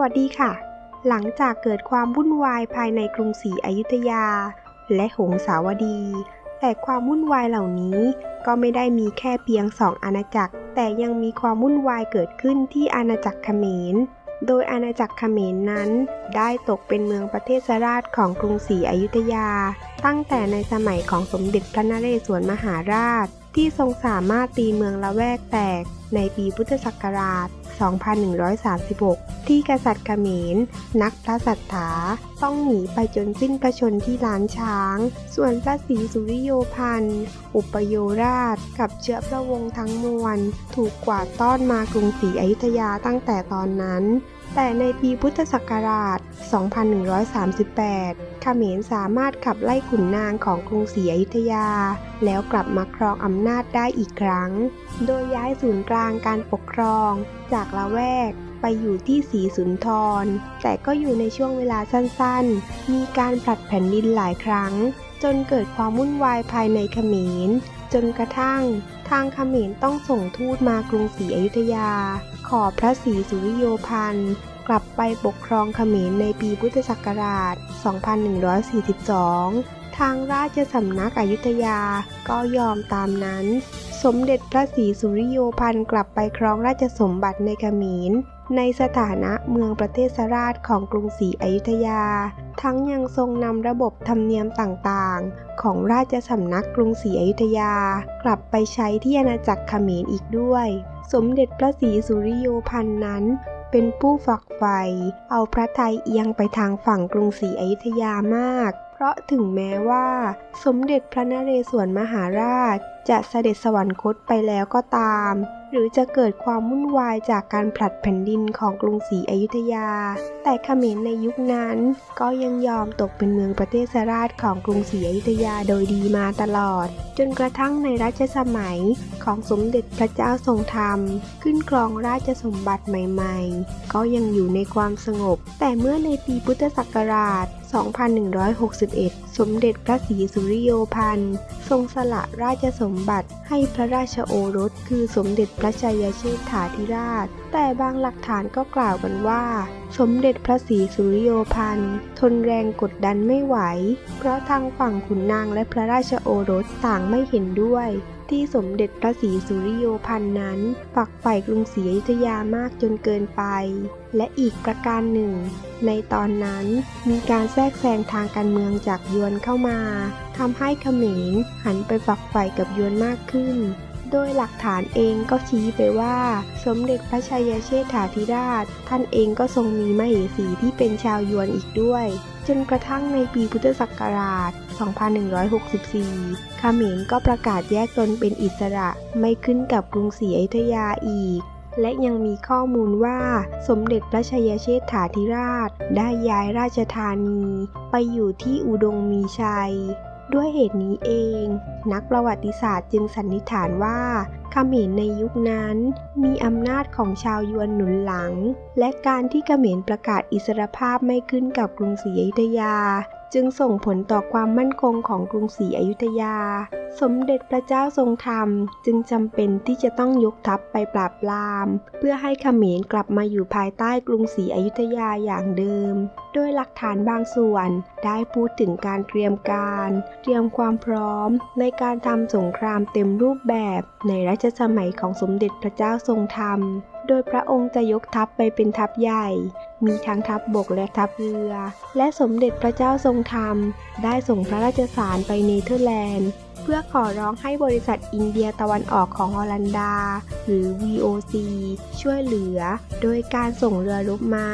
วัสดีค่ะ หลังจากเกิดความวุ่นวายภายในกรุงศรีอยุธยา และหงสาวดี แต่ความวุ่นวายเหล่านี้ก็ไม่ได้มีแค่เพียงสองอาณาจักร แต่ยังมีความวุ่นวายเกิดขึ้นที่อาณาจักรเขมร โดยอาณาจักรเขมรนั้น ได้ตกเป็นเมืองประเทศราชของกรุงศรีอยุธยา ตั้งแต่ในสมัยของสมเด็จพระนเรศวรมหาราช ที่ทรงสามารถตีเมืองละแวกแตกในปีพุทธศักราช 2136 ที่กษัตริย์เขมรนักพระศรัทธาต้องหนีไปจนสิ้นพระชนที่ล้านช้าง ส่วนพระศรีสุริโยพันธ์อุปโยราช กับเชื้อพระวงศ์ทั้งมวล ถูกกวาดต้อนมากรุงศรีอยุธยาตั้งแต่ตอนนั้น แต่ในปีพุทธศักราช 2138 เขมรสามารถขับไล่ขุนนางของกรุงศรีอยุธยา แล้วกลับมาครองอำนาจได้อีกครั้ง โดยย้ายศูนย์กลางการปกครอง จากละแวกไปอยู่ที่ศรีสุนทร แต่ก็อยู่ในช่วงเวลาสั้นๆ มีการผลัดแผ่นดินหลายครั้ง จนเกิดความวุ่นวายภายในเขมร จนกระทั่ง ทางเขมรต้องส่งทูตมากรุงศรีอยุธยา ขอพระศรีสุริโยพันธ์ กลับไปปกครองเขมรในปีพุทธศักราช 2142 ทางราชสำนักอยุธยาก็ยอมตามนั้น สมเด็จพระศรีสุริโยพันธ์กลับไปครองราชสมบัติในเขมรในสถานะเมืองประเทศราชของกรุงศรีอยุธยา ทั้งยังทรงนำระบบธรรมเนียมต่างๆ ของราชสำนักกรุงศรีอยุธยา กลับไปใช้ที่อาณาจักรเขมรอีกด้วย สมเด็จพระศรีสุริโยพันธ์นั้น เป็นผู้ฝักใฝ่เอาพระทัยเอียงไปทางฝั่งกรุงศรีอยุธยามาก เพราะถึงแม้ว่า สมเด็จพระนเรศวรมหาราช จะเสด็จสวรรคตไปแล้วก็ตาม หรือจะเกิดความวุ่นวายจากการผลัดแผ่นดินของกรุงศรีอยุธยา แต่เขมรในยุคนั้นก็ยังยอมตกเป็นเมืองประเทศราชของกรุงศรีอยุธยาโดยดีมาตลอด จนกระทั่งในรัชสมัยของสมเด็จพระเจ้าทรงธรรม ขึ้นครองราชสมบัติใหม่ ๆ ก็ยังอยู่ในความสงบ แต่เมื่อในปีพุทธศักราช 2161 สมเด็จพระศรีสุริโยพันธ์ทรงสละราชสมบัติให้พระราชโอรส คือสมเด็จพระชัยเชษฐาธิราช แต่บางหลักฐานก็กล่าวกันว่า สมเด็จพระศรีสุริโยพันธ์ทนแรงกดดันไม่ไหว เพราะทางฝั่งขุนนางและพระราชโอรสต่างไม่เห็นด้วย ที่สมเด็จพระศรีสุริโยพันธ์นั้น ฝักใฝ่กรุงศรีอยุธยามากจนเกินไป และอีกประการหนึ่ง ในตอนนั้นมีการแทรกแซงทางการเมืองจากยวนเข้ามาทำให้เขมรหันไปฝักใฝ่กับยวนมากขึ้น โดยหลักฐานเองก็ชี้ไปว่า สมเด็จพระชัยเชษฐาธิราช ท่านเองก็ทรงมีมเหสีที่เป็นชาวยวนอีกด้วย จนกระทั่งในปีพุทธศักราช 2164เขมรก็ประกาศแยกตนเป็นอิสระไม่ขึ้นกับกรุงศรีอยุธยาอีกและยังมีข้อมูลว่าสมเด็จพระชัยเชษฐาธิราช ได้ย้ายราชธานี ไปอยู่ที่อุดงมีชัย ด้วยเหตุนี้เอง นักประวัติศาสตร์จึงสันนิษฐานว่าเขมรในยุคนั้นมีอำนาจของชาวยวนหนุนหลัง และการที่เขมรประกาศอิสรภาพไม่ขึ้นกับกรุงศรีอยุธยาจึงส่งผลต่อความมั่นคงของกรุงศรีอยุธยา สมเด็จพระเจ้าทรงธรรม จึงจำเป็นที่จะต้องยกทัพไปปราบปราม เพื่อให้เขมรกลับมาอยู่ภายใต้กรุงศรีอยุธยาอย่างเดิม โดยหลักฐานบางส่วนได้พูดถึงการเตรียมการ เตรียมความพร้อม ในการทำสงครามเต็มรูปแบบในรัชสมัยของสมเด็จพระเจ้าทรงธรรม โดยพระองค์จะยกทัพไปเป็นทัพใหญ่ มีทั้งทัพบบกและทัพเรือ และสมเด็จพระเจ้าทรงธรรม ได้ส่งพระราชสารไปเนเธอร์แลนด์ พื่อขอร้องให้บริษัทอินเดียตะวันออกของฮอลันดา หรือ VOC ช่วยเหลือ โดยการส่งเรือรบมา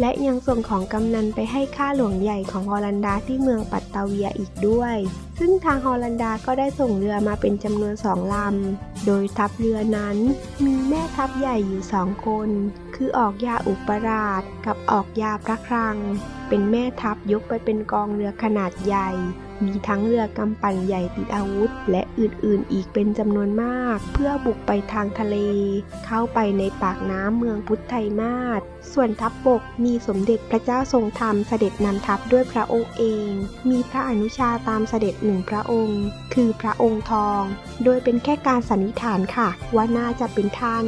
และยังส่งของกำนันไปให้ข้าหลวงใหญ่ของฮอลันดาที่เมืองปัตตาเวียอีกด้วย ซึ่งทางฮอลันดาก็ได้ส่งเรือมาเป็นจำนวนสองลำ โดยทัพเรือนั้นมีแม่ทัพใหญ่อยู่สองคน คือออกยาอุปราชกับออกยาพระครัง เป็นแม่ทัพยกไปเป็นกองเรือขนาดใหญ่ มีทั้งเรือกำปั่นใหญ่ติดอาวุธ และอื่นๆ อีกเป็นจำนวนมาก เพื่อบุกไปทางทะเล เข้าไปในปากน้ำเมืองพุทธไทยมาศส่วนทัพบบกมีสมเด็จพระเจ้าทรงธรรมเสด็จนำทัพด้วยพระองค์เอง มีพระอนุชาตามเสด็จหนึ่งพระองค์ คือพระองค์ทอง โดยเป็นแค่การสันนิษฐานค่ะ ว่าน่าจะเป็นท่าน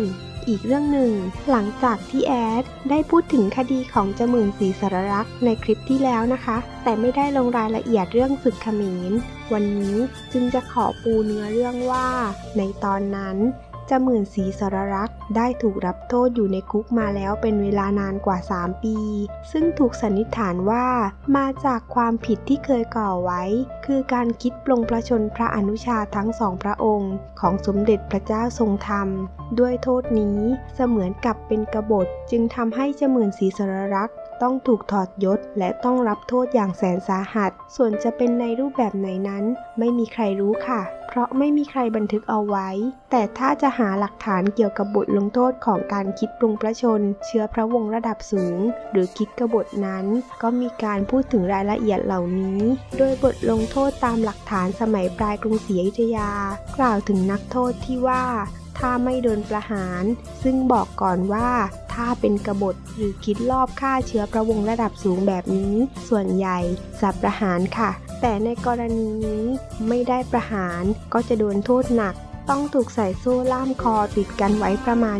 อีกเรื่องหนึ่ง หลังจากที่แอดได้พูดถึงคดีของจมื่นศรีสารรักษ์ในคลิปที่แล้วนะคะ แต่ไม่ได้ลงรายละเอียดเรื่องศึกขมรวันนี้จึงจะขอปูเนื้อเรื่องว่า ในตอนนั้นจมื่นศรีสารรักษ์ได้ถูกรับโทษอยู่ในคุกมาแล้วเป็นเวลานานกว่า 3 ปี ซึ่งถูกสันนิษฐานว่ามาจากความผิดที่เคยก่อไว้ คือการคิดปลงประชนพระอนุชาทั้งสองพระองค์ ของสมเด็จพระเจ้าทรงธรรม ด้วยโทษนี้เสมือนกับเป็นกบฏจึงทำให้เจมื่นศรีสารรักษ์ต้องถูกถอดยศและต้องรับโทษอย่างแสนสาหัส ส่วนจะเป็นในรูปแบบไหนนั้น ไม่มีใครรู้ค่ะ เพราะไม่มีใครบันทึกเอาไว้ แต่ถ้าจะหาหลักฐานเกี่ยวกับบทลงโทษของการคิดปรุงพระชน เชื้อพระวงศ์ระดับสูง หรือคิดกบฏนั้น ก็มีการพูดถึงรายละเอียดเหล่านี้ โดยบทลงโทษตามหลักฐานสมัยปลายกรุงศรีอยุธยา กล่าวถึงนักโทษที่ว่า ถ้าไม่โดนประหาร ซึ่งบอกก่อนว่าถ้าเป็นกบฏหรือคิดลอบฆ่าเชื้อพระวงศ์ระดับสูงแบบนี้ ส่วนใหญ่จะประหารค่ะ แต่ในกรณีนี้ไม่ได้ประหารก็จะโดนโทษหนัก ต้องถูกใส่โซ่ล่ามคอติดกันไว้ประมาณ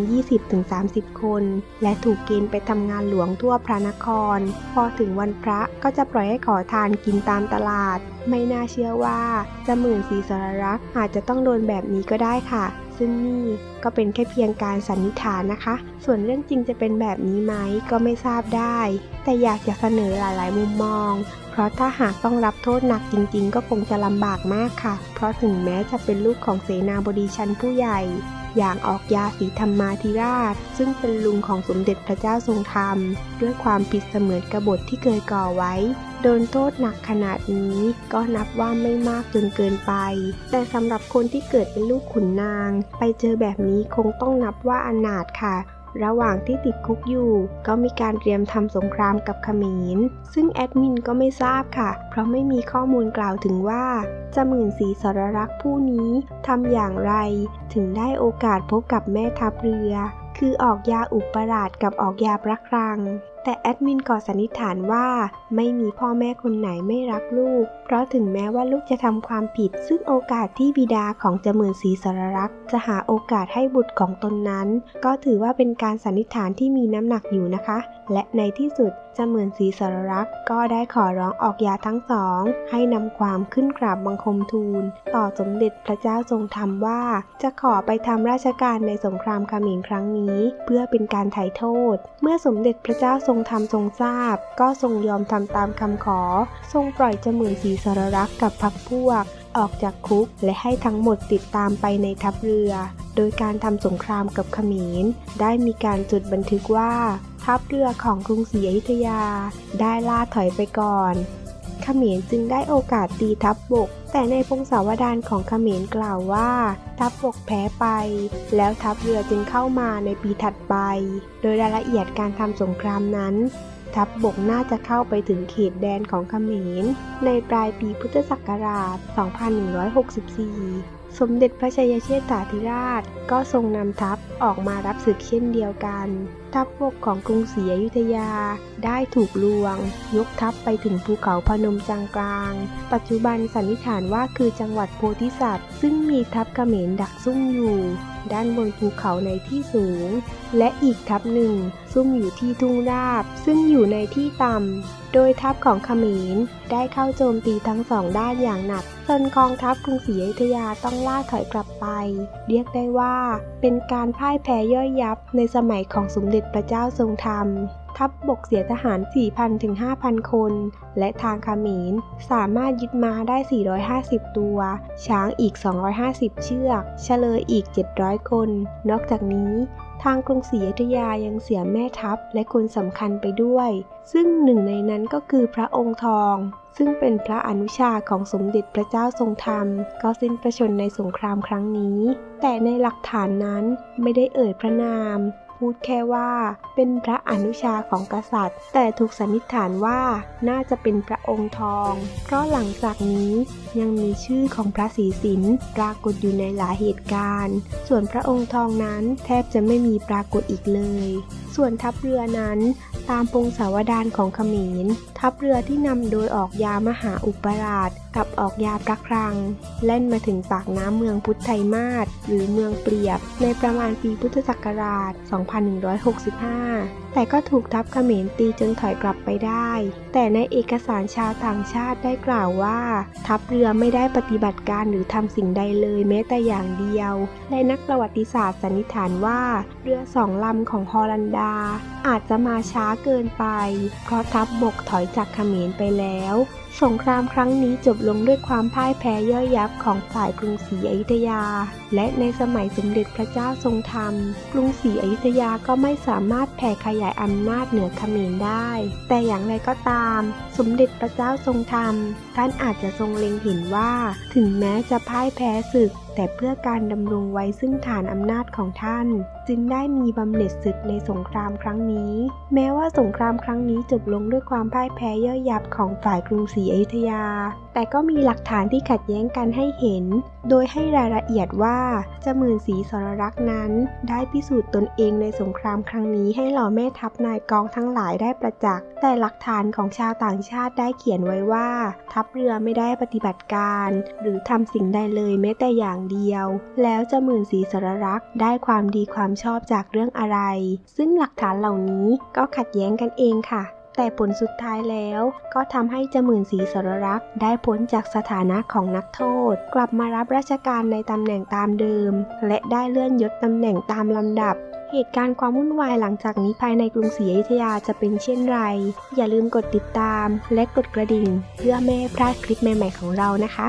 20-30 คน และถูกเกณฑ์ไปทำงานหลวงทั่วพระนคร พอถึงวันพระก็จะปล่อยให้ขอทานกินตามตลาด ไม่น่าเชื่อว่าจะหมื่นสีสารรักษ์อาจจะต้องโดนแบบนี้ก็ได้ค่ะ ซึ่งนี่ก็เป็นแค่เพียงการสันนิษฐานนะคะ ส่วนเรื่องจริงจะเป็นแบบนี้ไหมก็ไม่ทราบได้ แต่อยากจะเสนอหลายๆ มุมมอง เพราะถ้าหากต้องรับโทษหนักจริง ๆ ก็คงจะลำบากมากค่ะ เพราะถึงแม้จะเป็นลูกของเสนาบดีชั้นผู้ใหญ่อย่างออกยาสีธรรมาธิราช ซึ่งเป็นลุงของสมเด็จพระเจ้าทรงธรรม ด้วยความผิดเสมือนกบฏที่เคยก่อไว้ โดนโทษหนักขนาดนี้ก็นับว่าไม่มากจนเกินไป แต่สำหรับคนที่เกิดเป็นลูกขุนนาง ไปเจอแบบนี้คงต้องนับว่าอนาถค่ะระหว่างที่ติดคุกอยู่ ก็มีการเตรียมทำสงครามกับขมรซึ่งแอดมินก็ไม่ทราบค่ะ เพราะไม่มีข้อมูลกล่าวถึงว่าจมื่นสีสรรักษ์ผู้นี้ทำอย่างไร ถึงได้โอกาสพบกับแม่ทัพเรือ คือออกยาอุปราชกับออกยาพระครัง แต่แอดมินก่อสันนิษฐานว่า ไม่มีพ่อแม่คนไหนไม่รักลูก เพราะถึงแม้ว่าลูกจะทำความผิด ซึ่งโอกาสที่บิดาของจมื่นศรีสรรักษ์จะหาโอกาสให้บุตรของตนนั้น ก็ถือว่าเป็นการสันนิษฐานที่มีน้ำหนักอยู่นะคะ และในที่สุดจมื่นศรีสรรักษ์ก็ได้ขอร้องออกยาทั้งสอง ให้นำความขึ้นกราบบังคมทูล ต่อสมเด็จพระเจ้าทรงธรรมว่า จะขอไปทำราชการในสงครามขมรครั้งนี้ เพื่อเป็นการไถ่โทษ เมื่อสมเด็จพระเจ้าทรงธรรมทรงทราบ ก็ทรงยอมทำตามคำขอ ทรงปล่อยจมื่นศรีสรรักษ์กับพรรคพวก ออกจากคุกและให้ทั้งหมดติดตามไปในทัพเรือ โดยการทำสงครามกับขมินได้มีการจดบันทึกว่า ทัพเรือของกรุงศรีอยุธยา ได้ล่าถอยไปก่อน เขมรจึงได้โอกาสตีทัพบบก แต่ในพงศาวดารของเขมรกล่าวว่า ทัพบบกแพ้ไป แล้วทัพเรือจึงเข้ามาในปีถัดไป โดยรายละเอียดการทำสงครามนั้นทัพบบกน่าจะเข้าไปถึงเขตแดนของเขมร ในปลายปีพุทธศักราช 2164 สมเด็จพระชัยเชษฐาธิราช ก็ทรงนำทัพออกมารับศึกเช่นเดียวกัน ทัพบกของกรุงศรีอยุธยา ได้ถูกลวง ยกทัพไปถึงภูเขาพนมจังกลาง ปัจจุบันสันนิษฐานว่าคือจังหวัดโพธิสัตว์ ซึ่งมีทัพเขมรดักซุ่มอยู่ ด้านบนภูเขาในที่สูง และอีกทัพหนึ่ง ซุ่มอยู่ที่ทุ่งราบ ซึ่งอยู่ในที่ต่ำโดยทัพของเขมรได้เข้าโจมตีทั้งสองด้านอย่างหนักจนกองทัพกรุงศรีอยุธยาต้องล่าถอยกลับไป เรียกได้ว่า เป็นการพ่ายแพ้ย่อยยับในสมัยของสมเด็จพระเจ้าทรงธรรม ทัพบบกเสียทหาร 4,000ถึง5,000 คน และทางเขมรสามารถยึดม้าได้ 450 ตัว ช้างอีก 250 เชือกเฉลยอีก 700 คน นอกจากนี้ทางกรุงศรีอยุธยายังเสียแม่ทัพและคนสำคัญไปด้วย ซึ่งหนึ่งในนั้นก็คือพระองค์ทอง ซึ่งเป็นพระอนุชาของสมเด็จพระเจ้าทรงธรรม ก็สิ้นพระชนในสงครามครั้งนี้ แต่ในหลักฐานนั้นไม่ได้เอ่ยพระนาม พูดแค่ว่า เป็นพระอนุชาของกษัตริย์ แต่ถูกสันนิษฐานว่าน่าจะเป็นพระองค์ทอง เพราะหลังจากนี้ยังมีชื่อของพระศรีสินปรากฏอยู่ในหลายเหตุการณ์ ส่วนพระองค์ทองนั้นแทบจะไม่มีปรากฏอีกเลย ส่วนทัพเรือนั้นตามพงศาวดารของเขมร ทัพเรือที่นำโดยออกยามหาอุปราช กับออกยาพระครัง แล่นมาถึงปากน้ำเมืองพุทธไทมาศหรือเมืองเปรียบ ในประมาณปีพุทธศักราช 2165 แต่ก็ถูกทัพเขมรตีจนถอยกลับไปได้ แต่ในเอกสารชาวต่างชาติได้กล่าวว่า ทัพเรือไม่ได้ปฏิบัติการหรือทำสิ่งใดเลยแม้แต่อย่างเดียว และนักประวัติศาสตร์สันนิษฐานว่า เรือสองลำของฮอลันดา อาจจะมาช้าเกินไป เพราะทัพบบกถอยจากเขมรไปแล้ว สงครามครั้งนี้จบลงด้วยความพ่ายแพ้ย่อยยับของฝ่ายกรุงศรีอยุธยา และในสมัยสมเด็จพระเจ้าทรงธรรม กรุงศรีอยุธยาก็ไม่สามารถแผ่ขยายอำนาจเหนือเขมรได้ แต่อย่างไรก็ตาม สมเด็จพระเจ้าทรงธรรม ท่านอาจจะทรงเล็งเห็นว่า ถึงแม้จะพ่ายแพ้ศึก แต่เพื่อการดำรงไว้ซึ่งฐานอำนาจของท่าน จึงได้มีบำเหน็จศึกในสงครามครั้งนี้ แม้ว่าสงครามครั้งนี้จบลงด้วยความพ่ายแพ้ย่อยยับของฝ่ายกรุงศรีอยุธยา แต่ก็มีหลักฐานที่ขัดแย้งกันให้เห็น โดยให้รายละเอียดว่าเจมื่นศรีสรรักษ์นั้น ได้พิสูจน์ตนเองในสงครามครั้งนี้ให้เหล่าแม่ทัพนายกองทั้งหลายได้ประจักษ์แต่หลักฐานของชาวต่างชาติได้เขียนไว้ว่า ทัพเรือไม่ได้ปฏิบัติการ หรือทำสิ่งใดเลยแม้แต่อย่างเดียว แล้วเจ้าหมื่นศรีสรรักษ์ได้ความดีความชอบจากเรื่องอะไร ซึ่งหลักฐานเหล่านี้ก็ขัดแย้งกันเองค่ะแต่ผลสุดท้ายแล้วก็ทำให้เจมื่นศรีสรรักษ์ได้พ้นจากสถานะของนักโทษ กลับมารับราชการในตำแหน่งตามเดิม และได้เลื่อนยศตำแหน่งตามลำดับ เหตุการณ์ความวุ่นวายหลังจากนี้ภายในกรุงศรีอยุธยาจะเป็นเช่นไร อย่าลืมกดติดตามและกดกระดิ่ง เพื่อไม่ให้พลาดคลิปใหม่ๆของเรานะคะ